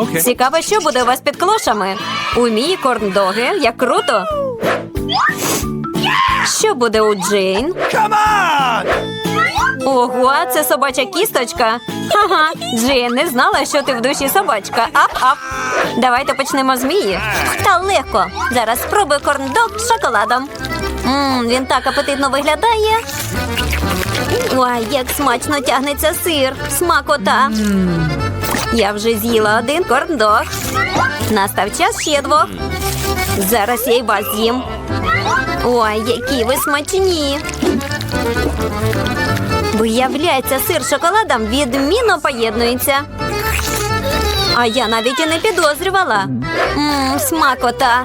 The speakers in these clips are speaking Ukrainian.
Окей. Цікаво, що буде у вас під клошами. У мій корндоги, як круто. Що буде у Джейн? Ого, це собача кісточка. Ага, Джейн не знала, що ти в душі собачка. Ап-ап. Давайте почнемо з Мії. Та легко. Зараз спробую корндог з шоколадом. Мм, він так апетитно виглядає. Ой, як смачно тягнеться сир. Смакота. Я вже з'їла один корндог. Настав час ще двох. Зараз я й вас з'їм. Ой, які ви смачні. Виявляється, сир з шоколадом відмінно поєднується. А я навіть і не підозрювала. Мм, смакота.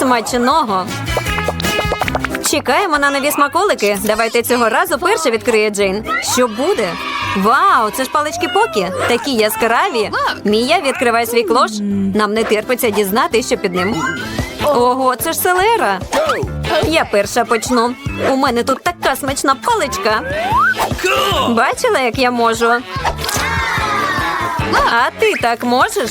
Смачного. Чекаємо на нові смаколики. Давайте цього разу перше відкриє Джейн. Що буде? Вау, це ж палички покі. Такі яскраві. Мія відкриває свій клош. Нам не терпиться дізнати, що під ним. Ого, це ж селера. Я перша почну. У мене тут така смачна паличка. Бачила, як я можу? А ти так можеш?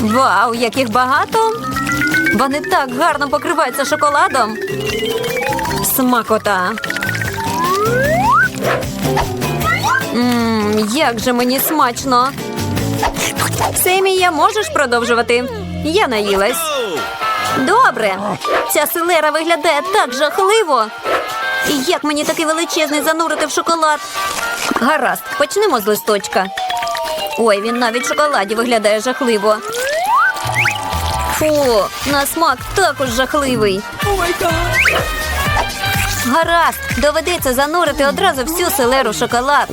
Вау, яких багато! Вони так гарно покриваються шоколадом. Смакота. Мм, як же мені смачно. Семія, можеш продовжувати? Я наїлась. Добре. Ця селера виглядає так жахливо. І як мені такий величезний занурити в шоколад? Гаразд, почнемо з листочка. Ой, він навіть в шоколаді виглядає жахливо. Фу, на смак також жахливий. Гаразд, доведеться занурити одразу всю селеру в шоколад,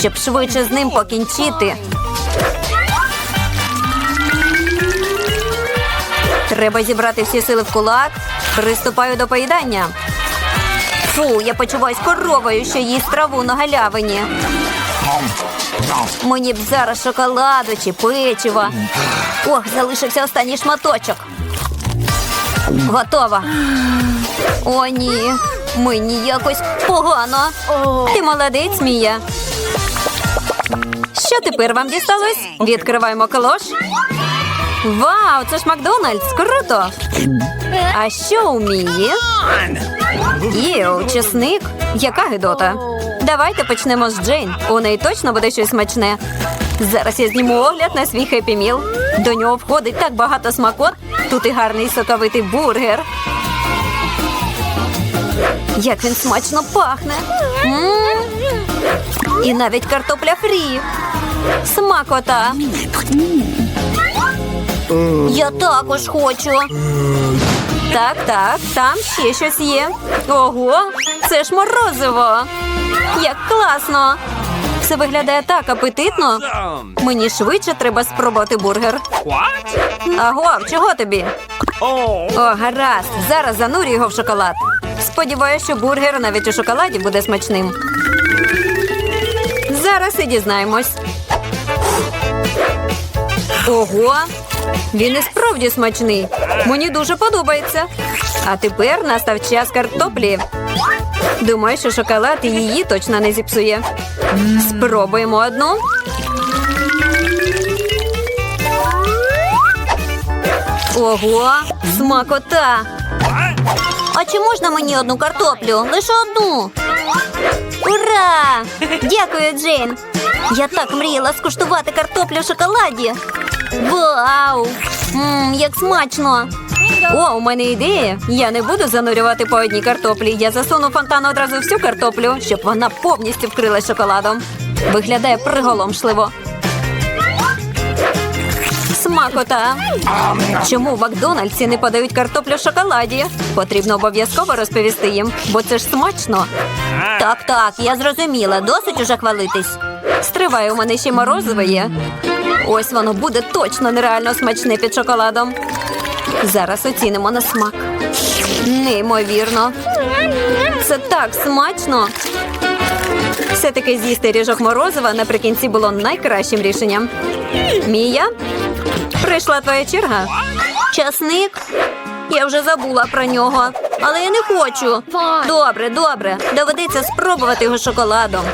щоб швидше з ним покінчити. Треба зібрати всі сили в кулак. Приступаю до поїдання. Фу, я почуваюсь коровою, що їсть траву на галявині. Мені б зараз шоколаду чи печива. Ох, залишився останній шматочок. Готова. О, ні. Мені якось погано. Ти молодець, Мія. Що тепер вам дісталось? Відкриваємо клош. Вау, це ж Макдональдс! Круто! А що у Мії? Єу, чесник. Яка гидота. Давайте почнемо з Джейн. У неї точно буде щось смачне. Зараз я зніму огляд на свій хеппі міл. До нього входить так багато смакот. Тут і гарний соковитий бургер. Як він смачно пахне. М. І навіть картопля фрі. Смакота. Я також хочу. Так, так, там ще щось є. Ого, це ж морозиво. Як класно. Все виглядає так апетитно. Мені швидше треба спробувати бургер. What? Аго, чого тобі? Oh. О, гаразд. Зараз занурю його в шоколад. Сподіваюся, що бургер навіть у шоколаді буде смачним. Зараз і дізнаємось. Ого! Він і справді смачний. Мені дуже подобається. А тепер настав час картоплі. Думаю, що шоколад її точно не зіпсує. Спробуємо одну. Ого, смакота! А чи можна мені одну картоплю? Лише одну. Ура! Дякую, Джейн! Я так мріяла скуштувати картоплю в шоколаді. Вау! Мм, як смачно! О, у мене ідея. Я не буду занурювати по одній картоплі. Я засуну фонтан одразу всю картоплю, щоб вона повністю вкрилась шоколадом. Виглядає приголомшливо. Смакота. Чому в Макдональдсі не подають картоплю в шоколаді? Потрібно обов'язково розповісти їм, бо це ж смачно. Так, так, я зрозуміла. Досить уже хвалитись. Стривай, у мене ще морозиве. Ось воно буде точно нереально смачне під шоколадом. Зараз оцінимо на смак. Неймовірно. Це так смачно. Все-таки з'їсти ріжок морозива наприкінці було найкращим рішенням. Мія, прийшла твоя черга. Часник. Я вже забула про нього, але я не хочу. Добре, добре. Доведеться спробувати його шоколадом.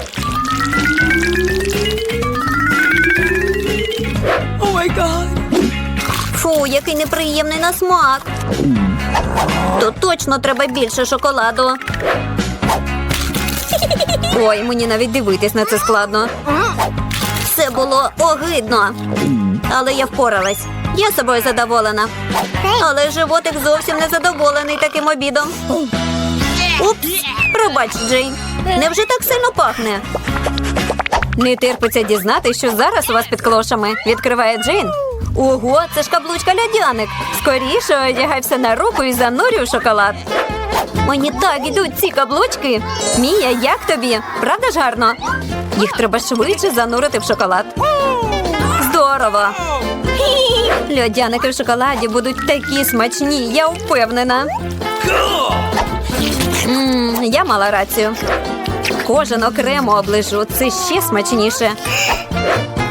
Фу, який неприємний на смак. То точно треба більше шоколаду. Ой, мені навіть дивитись на це складно. Це було огидно. Але я впоралась. Я собою задоволена. Але животик зовсім не задоволений таким обідом. Упс, пробач, Джейн. Невже так сильно пахне? Не терпиться дізнати, що зараз у вас під клошами. Відкриває Джейн. Ого, це ж каблучка льодяник. Скоріше одягай все на руку і занурюй шоколад. Мені так ідуть ці каблучки. Мія, як тобі? Правда ж гарно? Їх треба швидше занурити в шоколад. Здорово! Льодяники в шоколаді будуть такі смачні, я впевнена. Мм, я мала рацію. Кожен окремо оближу. Це ще смачніше.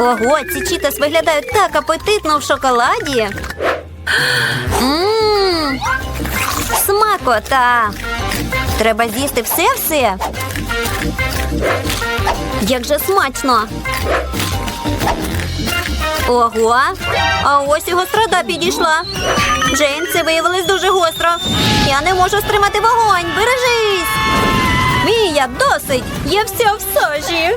Ого, ці чітос виглядають так апетитно в шоколаді. Мм, смакота. Треба з'їсти все-все. Як же смачно. Ого, а ось і гострота підійшла. Джейн, це виявилось дуже гостро. Я не можу стримати вогонь. Бережись. Мія, досить! Я вся в сажі.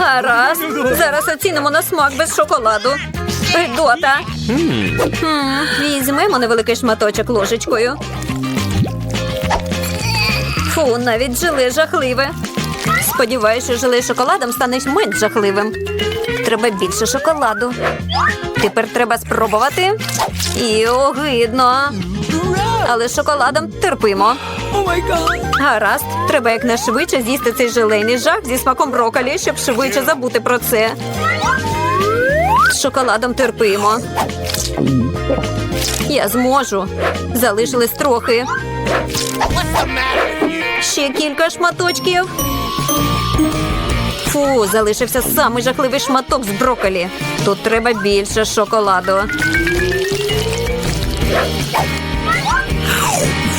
Гаразд. Зараз оцінимо на смак без шоколаду. Гидота. Візьмемо невеликий шматочок ложечкою. Фу, навіть желе жахливе. Сподіваюся, що желе шоколадом стане менш жахливим. Треба більше шоколаду. Тепер треба спробувати. І огидно. Але шоколадом терпимо. Гаразд, треба якнайшвидше з'їсти цей желейний жах зі смаком броколі, щоб швидше забути про це. З шоколадом терпимо. Я зможу. Залишилось трохи. Ще кілька шматочків. Фу, залишився самий жахливий шматок з броколі. Тут треба більше шоколаду.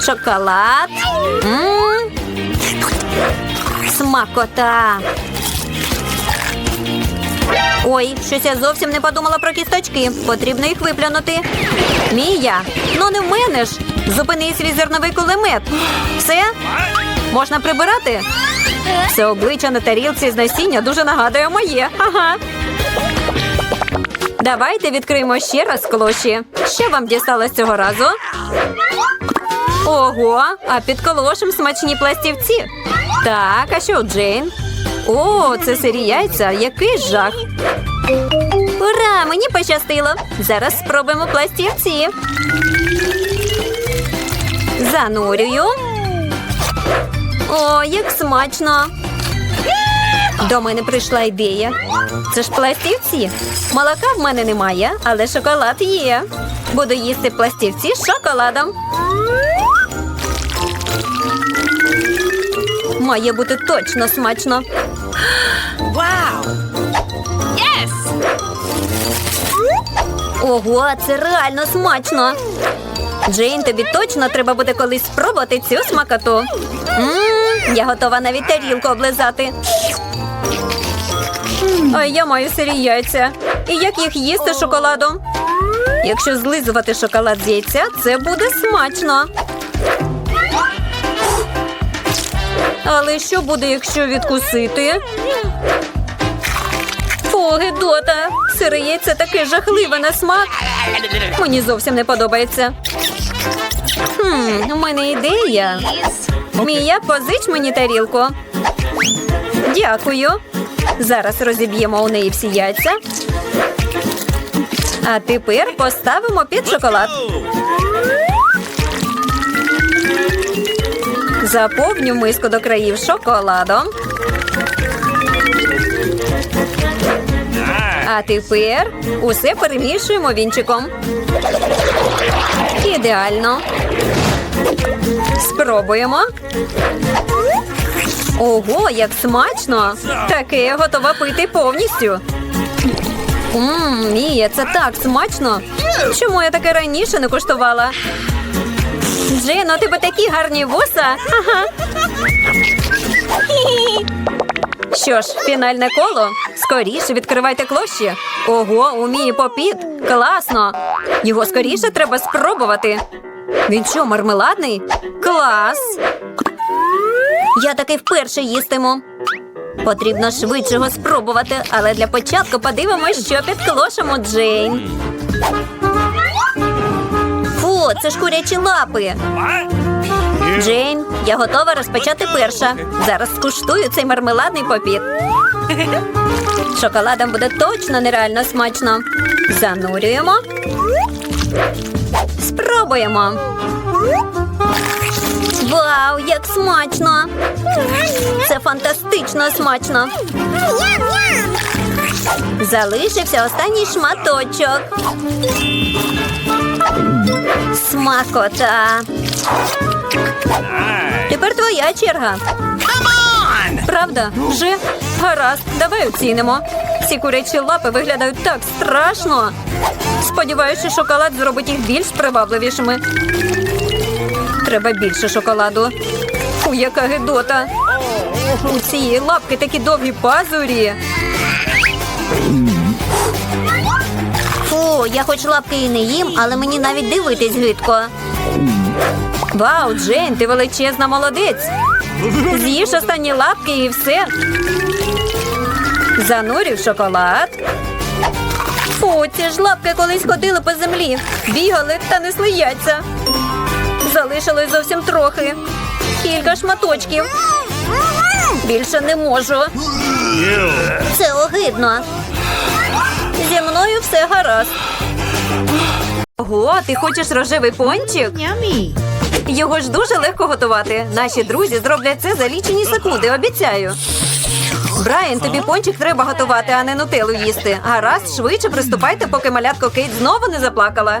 Шоколад. Смакота. Ой, щось я зовсім не подумала про кісточки. Потрібно їх виплюнути. Мія, ну не в мене ж. Зупини свій зерновий кулемет. Все? Можна прибирати? Це обличчя на тарілці з насіння дуже нагадує моє. Ага. Давайте відкриємо ще раз клоші. Що вам дісталось цього разу? Ого, а під колошем смачні пластівці. Так, а що Джейн? О, це сирі яйця, який жах. Ура, мені пощастило. Зараз спробуємо пластівці. Занурюю. О, як смачно. До мене прийшла ідея. Це ж пластівці. Молока в мене немає, але шоколад є. Буду їсти пластівці з шоколадом. Має бути точно смачно. Wow. Ого, це реально смачно. Джейн, тобі точно треба буде колись спробувати цю смакоту. Мм, я готова навіть тарілку облизати. А я маю сирі яйця. І як їх їсти шоколадом? Якщо злизувати шоколад з яйця, це буде смачно. Але що буде, якщо відкусити? Фу, гидота! Сире яйце таке жахливе на смак. Мені зовсім не подобається. Хм, у мене ідея. Мія, позич мені тарілку. Дякую. Зараз розіб'ємо у неї всі яйця. А тепер поставимо під шоколад. Заповню миску до країв шоколадом. А тепер усе перемішуємо вінчиком. Ідеально. Спробуємо. Ого, як смачно! Таке я готова пити повністю. Ммм, Мія, це так смачно. Чому я таке раніше не куштувала? Джино, у тебе такі гарні вуса. Що ж, фінальне коло. Скоріше відкривайте клощі. Ого, у попіт. Класно. Його скоріше треба спробувати. Він що, мармеладний? Клас. Я таки вперше їстиму. Потрібно швидше його спробувати, але для початку подивимось, що під клошем у Джейн. Фу, це ж курячі лапи. Джейн, я готова розпочати перша. Зараз скуштую цей мармеладний попіт. Шоколадом буде точно нереально смачно. Занурюємо. Спробуємо. Вау, як смачно! Фантастично смачно. Залишився останній шматочок. Смакота. Тепер твоя черга. Правда? Вже? Гаразд, давай оцінимо. Ці курячі лапи виглядають так страшно. Сподіваюся, що шоколад зробить їх більш привабливішими. Треба більше шоколаду. Фу, яка гидота. У цієї лапки такі довгі пазурі. Фу, я хоч лапки і не їм, але мені навіть дивитись гидко. Вау, Джейн, ти величезна молодець. З'їж останні лапки і все. Занурів шоколад. Фу, ці ж лапки колись ходили по землі, бігали та несли яйця. Залишилось зовсім трохи. Кілька шматочків. Більше не можу. Це огидно. Зі мною все гаразд. Ого, ти хочеш рожевий пончик? Його ж дуже легко готувати. Наші друзі зроблять це за лічені секунди, обіцяю. Брайан, тобі пончик треба готувати, а не нутелу їсти. Гаразд, швидше приступайте, поки малятко Кейт знову не заплакала.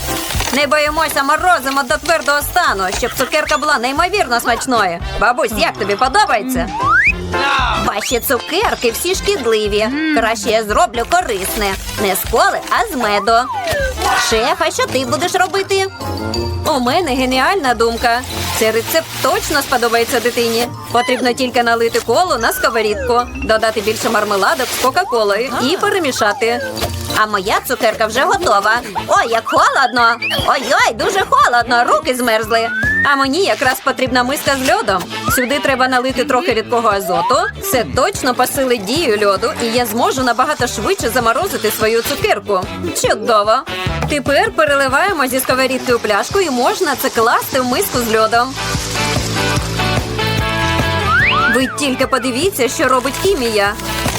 Не боїмося, морозимо до твердого стану, щоб цукерка була неймовірно смачною. Бабусь, як тобі подобається? Ваші цукерки всі шкідливі. Краще я зроблю корисне. Не з коли, а з меду. Шеф, а що ти будеш робити? У мене геніальна думка. Цей рецепт точно сподобається дитині. Потрібно тільки налити колу на сковорідку, додати більше мармеладок з кока-колою і перемішати. А моя цукерка вже готова. Ой, як холодно! Ой-ой, дуже холодно, руки змерзли. А мені якраз потрібна миска з льодом. Сюди треба налити трохи рідкого азоту. Це точно посилить дію льоду, і я зможу набагато швидше заморозити свою цукерку. Чудово! Тепер переливаємо зі сковорідки у пляшку і можна це класти в миску з льодом. Ви тільки подивіться, що робить хімія.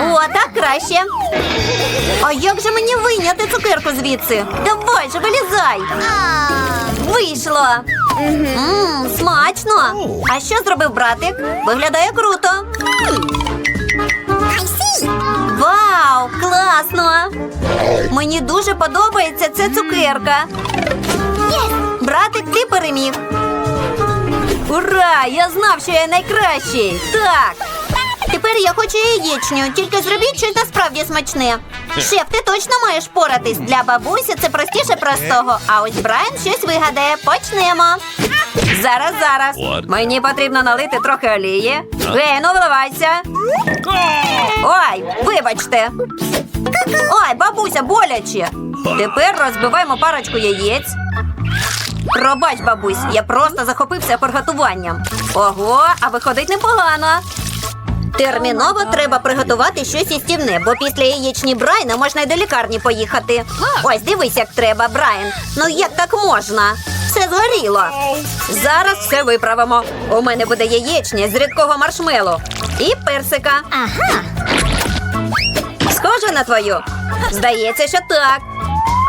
О, так краще. А як же мені вийняти цукерку звідси? Давай же, вилізай. Вийшло. Мм, смачно. А що зробив братик? Виглядає круто. Вау, класно! Мені дуже подобається ця цукерка. Братик, ти переміг. Ура! Я знав, що я найкращий. Так. Тепер я хочу яєчню, тільки зробіть щось насправді смачне. Шеф, ти точно маєш поратись. Для бабусі це простіше простого. А ось Брайан щось вигадає. Почнемо. Зараз, зараз. What? Мені потрібно налити трохи олії. Гей, ну вливайся. Ой, вибачте. Ой, бабуся, боляче. Тепер розбиваємо парочку яєць. Пробач, бабусь, я просто захопився приготуванням. Ого, а виходить непогано. Терміново треба приготувати щось їстівне, бо після яєчні Брайна можна й до лікарні поїхати. Ось дивись, як треба, Брайан. Ну як так можна? Все згоріло. Зараз все виправимо. У мене буде яєчня з рідкого маршмелу і персика. Ага. Схоже на твою? Здається, що так.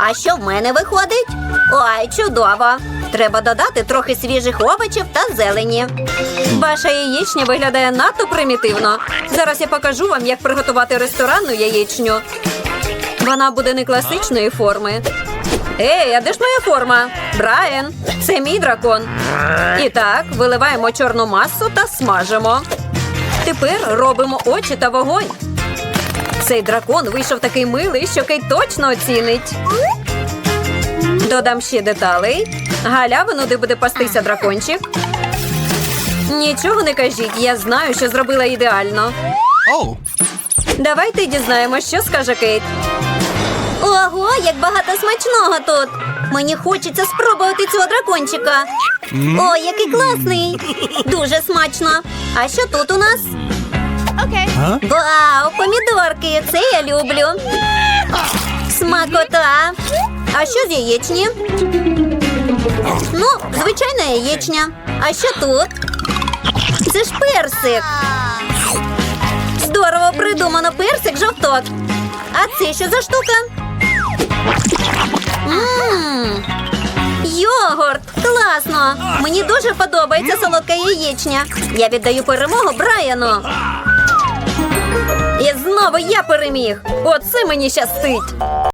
А що в мене виходить? Ой, чудово. Треба додати трохи свіжих овочів та зелені. Ваша яєчня виглядає надто примітивно. Зараз я покажу вам, як приготувати ресторанну яєчню. Вона буде не класичної форми. Ей, а де ж моя форма? Брайан, це мій дракон. І так, виливаємо чорну масу та смажимо. Тепер робимо очі та вогонь. Цей дракон вийшов такий милий, що Кейт точно оцінить. Додам ще деталей. Галявину, де буде пастися дракончик. Нічого не кажіть, я знаю, що зробила ідеально. Oh! Давайте дізнаємось, що скаже Кейт. Ого, як багато смачного тут. Мені хочеться спробувати цього дракончика. Ой, який класний! Дуже смачно. А що тут у нас? Вау, помідорки! Це я люблю. Смакота. А що з яєчні? Ну, звичайна яєчня. А що тут? Це ж персик. Здорово придумано персик жовток. А це що за штука? Мм, Йогурт! Класно! Мені дуже подобається солодка яєчня. Я віддаю перемогу Брайану. І знову я переміг. Оце мені щастить.